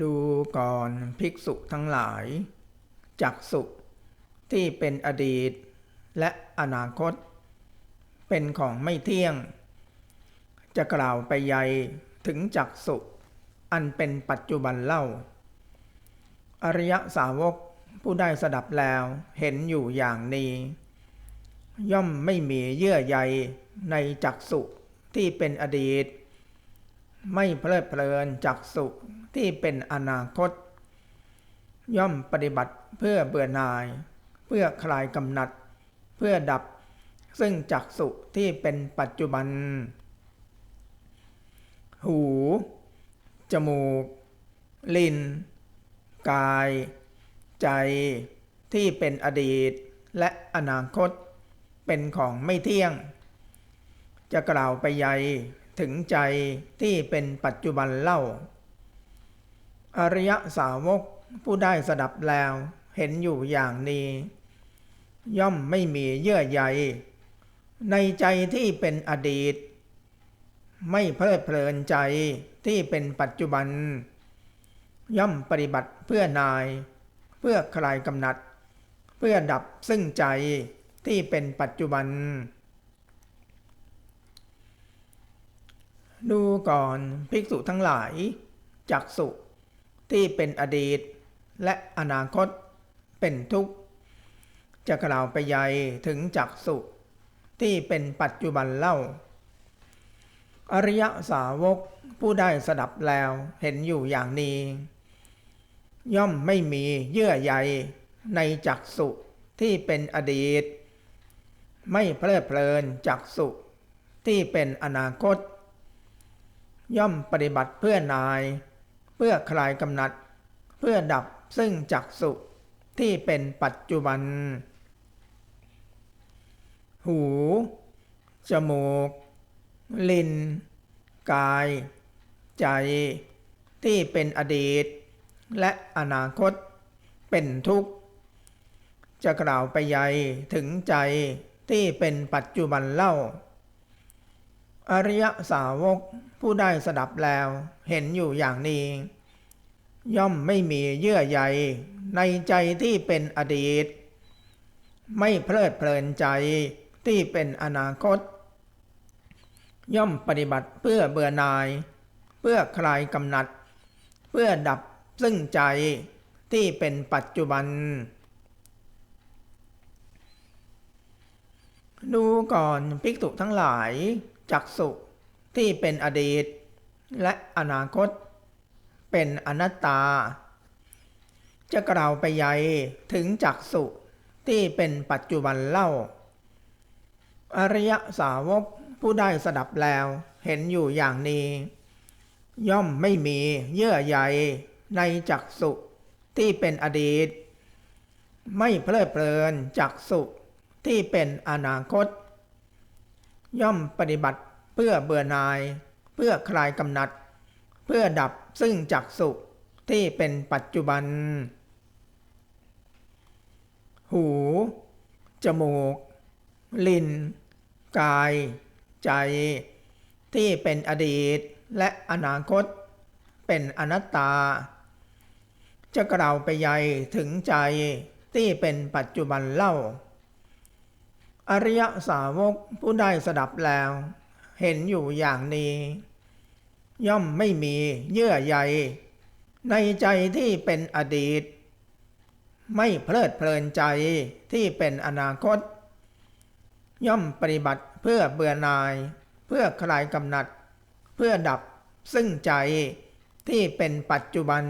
ดูก่อนภิกษุทั้งหลาย จักสุที่เป็นอดีตและอนาคต เป็นของไม่เที่ยง จะกล่าวไปใยถึงจักสุอันเป็นปัจจุบันเล่า อริยสาวกผู้ได้สดับแล้วเห็นอยู่อย่างนี้ ย่อมไม่มีเยื่อใยในจักสุที่เป็นอดีต ไม่เพลิดเพลินจักสุ ที่เป็นอนาคต ย่อมปฏิบัติเพื่อเบื่อหน่าย เพื่อคลายกำหนัด เพื่อดับ ซึ่งจักสุที่เป็นปัจจุบัน หู จมูก ลิ้น กาย ใจที่เป็นอดีตและอนาคตเป็นของไม่เที่ยง จะกล่าวไปใยถึงใจที่เป็นปัจจุบันเล่า อริยสาวกผู้ได้สดับแล้วเห็นอยู่อย่างนี้ ย่อมไม่มีเยื่อใยในใจที่เป็นอดีต ไม่เพลิดเพลินใจที่เป็นปัจจุบัน ย่อมปฏิบัติเพื่อนาย เพื่อคลายกำหนัด เพื่อดับซึ่งใจที่เป็นปัจจุบัน ดูก่อนภิกษุทั้งหลาย จักสุ ที่เป็นอดีต และอนาคตเป็นทุกข์ จะกล่าวไปใยถึงจักสุที่เป็นปัจจุบันเล่า อริยสาวกผู้ได้สดับแล้วเห็นอยู่อย่างนี้ ย่อมไม่มีเยื่อใยในจักสุที่เป็นอดีต ไม่เพลิดเพลินจักสุที่เป็นอนาคต ย่อมปฏิบัติเพื่อนาย พื่อคลายกำหนัด เพื่อดับซึ่งจักสุที่เป็นปัจจุบัน หู จมูก ลิ้น กาย ใจ ที่เป็นอดีต และอนาคต เป็นทุกข์ จะกล่าวไปใยถึงใจที่เป็นปัจจุบันเล่า อริยสาวกผู้ได้สดับแล้วเห็นอยู่อย่างนี้ ย่อมไม่มีเยื่อใยในใจที่เป็นอดีต ไม่เพลิดเพลินใจที่เป็นอนาคต ย่อมปฏิบัติเพื่อเบื่อหน่าย เพื่อคลายกำหนัด เพื่อดับซึ่งใจที่เป็นปัจจุบัน ดูก่อนภิกษุทั้งหลาย จักสุที่เป็นอดีต และอนาคต เป็นอนัตตา จะกล่าวไปใยถึงจักสุที่เป็นปัจจุบันเล่า อริยสาวกผู้ได้สดับแล้วเห็นอยู่อย่างนี้ ย่อมไม่มีเยื่อใยในจักสุที่เป็นอดีต ไม่เพลิดเพลินจักสุที่เป็นอนาคต ย่อมปฏิบัติเพื่อเบื่อนาย เพื่อคลายกำหนัด เพื่อดับซึ่งจักสุที่เป็นปัจจุบัน หู จมูก ลิ้น กาย ใจ ที่เป็นอดีตและอนาคต เป็นอนัตตา จะกล่าวไปใยถึงใจที่เป็นปัจจุบันเล่า อริยสาวกผู้ได้สดับแล้ว เห็นอยู่อย่างนี้ ย่อมไม่มีเยื่อใยในใจที่เป็นอดีต ไม่เพลิดเพลินใจที่เป็นอนาคต ย่อมปฏิบัติเพื่อเบื่อหน่าย เพื่อคลายกำหนัด เพื่อดับซึ่งใจที่เป็นปัจจุบัน